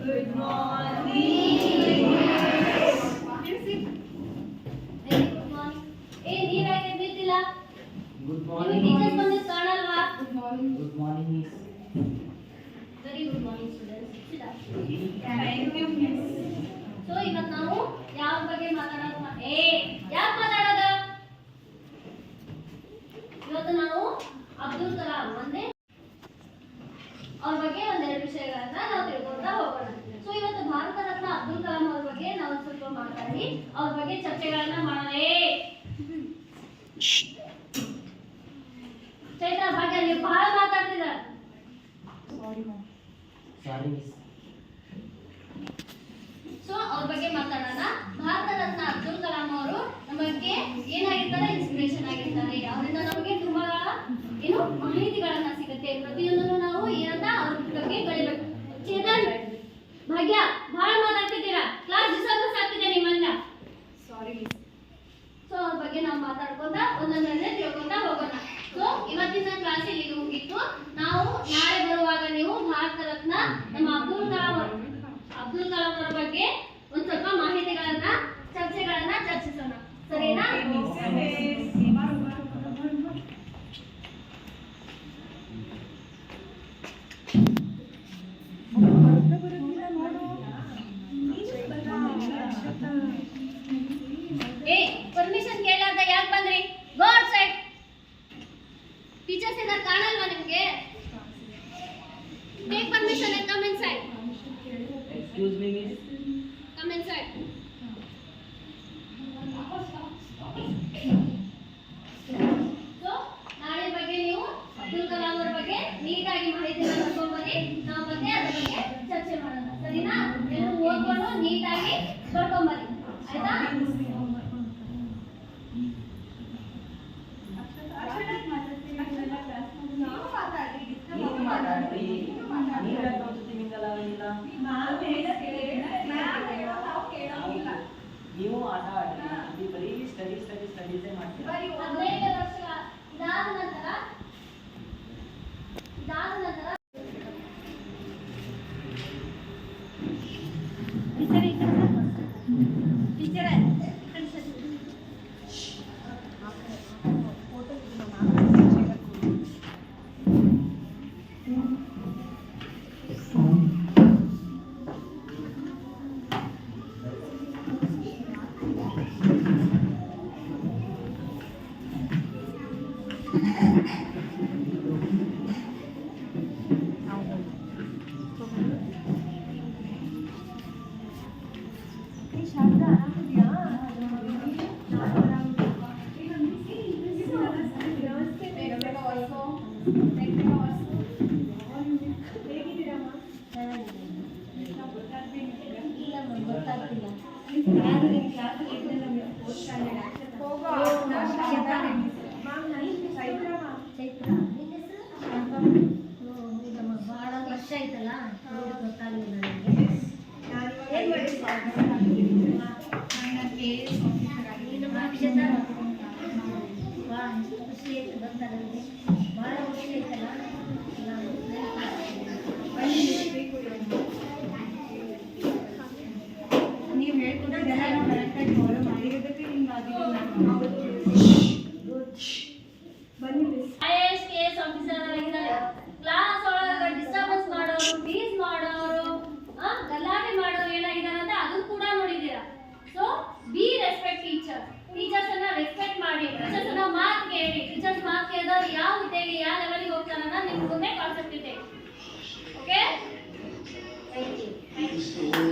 Good morning ಏ ನೀವ್ ಯಾಕೆ ಎದ್ದಿದ್ದಿಲ್ಲ ಗುಡ್ ನಿಮಗೆ ಟೀಚರ್ಸ್ ಮಾರ್ನಿಂಗ್ ಬಂದಿದ್ದು ಕಾಣಲ್ವಾ good morning good morning miss very good morning students thank you miss ಅವ್ರ ಬಗ್ಗೆ ಒಂದೆರಡು ವಿಷಯಗಳನ್ನ ನಾವು ತಿಳ್ಕೊಳ್ತಾ ಹೋಗೋಣ. ಸೊ ಇವತ್ತು ಭಾರತ ರತ್ನ ಅಬ್ದುಲ್ ಕಲಾಂ ಅವ್ರ ಬಗ್ಗೆ ನಾವು ಸ್ವಲ್ಪ ಮಾತಾಡಿ ಅವ್ರ ಬಗ್ಗೆ ಚರ್ಚೆಗಳನ್ನ ಮಾಡೋಣ. ಚೈತ್ರ ಭಾಗ್ಯ ನೀವು ಬಹಳ ಮಿಸ್ ಸೊ ಅವ್ರ ಬಗ್ಗೆ ಮಾತಾಡೋಣ. ಭಾರತ ರತ್ನ ಅಬ್ದುಲ್ ಕಲಾಂ ಅವರು ನಮಗೆ ಏನಾಗಿರ್ತಾರೆ ಇನ್ಸ್ಪಿರೇಷನ್ ಆಗಿರ್ತಾರೆ ಅವರಿಂದ ನಮಗೆ ತುಂಬಾ ಏನು ಮಾಹಿತಿಗಳನ್ನ ಸಿಗುತ್ತೆ ಪ್ರತಿಯೊಂದನ್ನು ನಾವು ಏನಂತ ಅವ್ರ ಬಗ್ಗೆ ಕಲಿಬೇಕು ಚೇತನ್ ಭಾಗ್ಯ ಬಹಳ ಮಾತಾಡ್ತಿದ್ದೀರಾ ಕ್ಲಾಸ್ ಡಿಸ್ಟರ್ಬೆನ್ಸ್ ಆಗ್ತಿದೆ ನಿಮ್ಮನ್ನ ಸಾರಿ ಮಿಸ್ ಸೊ ಅವ್ರ ಬಗ್ಗೆ ನಾವು ಮಾತಾಡ್ಕೊಂತ ಒಂದೊಂದನ್ನೇ ತಿಳ್ಕೊಂತ ಹೋಗೋಣ ಸೊ ಇವತ್ತಿನ ಕ್ಲಾಸ್ ಇಲ್ಲಿಗೆ ಮುಗೀತು ನಾವು ನಾಳೆ ಬರುವಾಗ ನೀವು ಭಾರತ ರತ್ನ ನಮ್ಮ ಅಬ್ದುಲ್ ಕಲಾಂ ಅವರು ಅಬ್ದುಲ್ ಕಲಾಂ ಅವರ ಬಗ್ಗೆ ಒಂದ್ ಸ್ವಲ್ಪ ಮಾಹಿತಿಗಳನ್ನ ಚರ್ಚೆಗಳನ್ನ ಚರ್ಚಿಸೋಣ. ಸರಿನಾ? ಏ ಪರ್ಮಿಷನ್ ಕೇಳಾರ್ದ ಯಾಕೆ ಬಂದ್ರಿ? ಗೋ ಔಟ್ ಸೈಡ್ ಟೀಚರ್ಸ್ ಏನಾರು ಕಾಣಲ್ವಾ ನಿಮ್ಗೆ? take permission and come inside excuse me miss come inside so ನಾಳೆ ಬಗ್ಗೆ ನೀವು ಅಬ್ದುಲ್ ಕಲಾಂ ಅವರ ಬಗ್ಗೆ ನೀಟಾಗಿ ಮಾಹಿತಿನ ಬರ್ಕೊಂಡ್ಬನ್ನಿ ನಾವು ಮತ್ತೆ ಅದ್ರ ಬಗ್ಗೆ ಚರ್ಚೆ ಮಾಡೋಣ ಸರಿನಾ ಎಲ್ಲರೂ ಓದ್ಕೊಂಡು ನೀಟಾಗಿ ಬರ್ಕೊಂಬನ್ನಿ ಆಯ್ತಾ ಬರೀ ಸರಿ ಸರಿದೇ ಸ್ಟಡೀಸೇ ಬಹಳ ನೀವು ಹೇಳ್ಕೊಟ್ಟಿದ್ದೆಲ್ಲ ನಾವು ಕರೆಕ್ಟಾಗಿ ಫಾಲೋ ಮಾಡಿರೋದಕ್ಕೆ ನಿಮ್ಗೆ ಆಗಿದ್ದು Peace